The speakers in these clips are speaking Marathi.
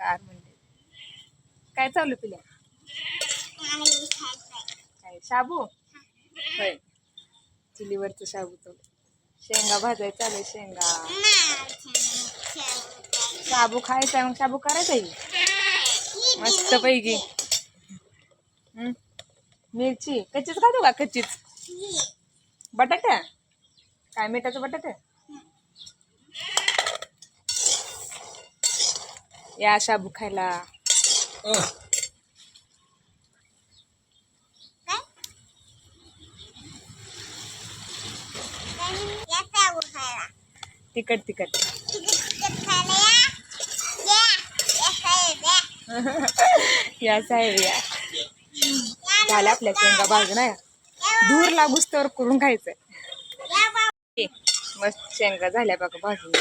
नमस्कार म्हणजे काय चालू पिल्या? काय शाबू? होय. चुलीवरचं शाबू चालू शेंगा भाजाय चालू आहे, शेंगा. शाबू खायचा मग शाबू करायचा आहे? मस्त पैकी? मिरची. कच्चीच खातो का? कच्चीच. बटाटा काय मिठाचं बटाटा या शाबू खायला तिखट तिखट. या साहेब या. झाल्या आपल्या शेंगा भाजून आहे दूर लागूस तर करून खायचंय. ए, मस्त शेंगा झाल्या बघा भाजून.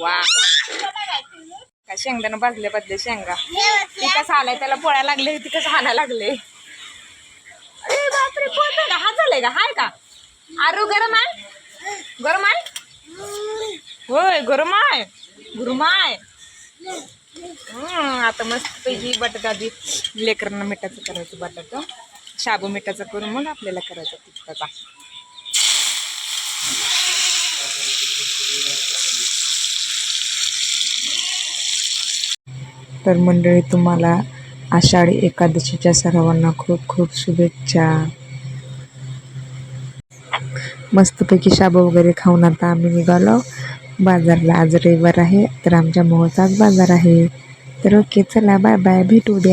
वा. शेंगदाणा भाजल्या बदले शेंगा. ती कसं आलाय त्याला पोळ्या लागले ती कसं हाना लागले. अरे बापरे पोळ झाला. हा झालाय का? हाय का? आरू गरम आहे? गरम आहे? होय गरम आहे. गरम आहे. आता मस्त पैकी बटाटा आधी लेकरांना मिठाचं करायचं बटाटा. शाबू मिठाचं करून मग आपल्याला करायचं तिखटाचा तर मंडळी तुम्हाला आषाढी एकादशीच्या सर्वांना खूप खूप शुभेच्छा. मस्तपैकी शाबू वगैरे खाऊन आता आम्ही निघालो. बाजारला आज रविवार आहे तर आमच्या मोहचाच बाजार आहे. तर ओके चला बाय बाय भेटू द्या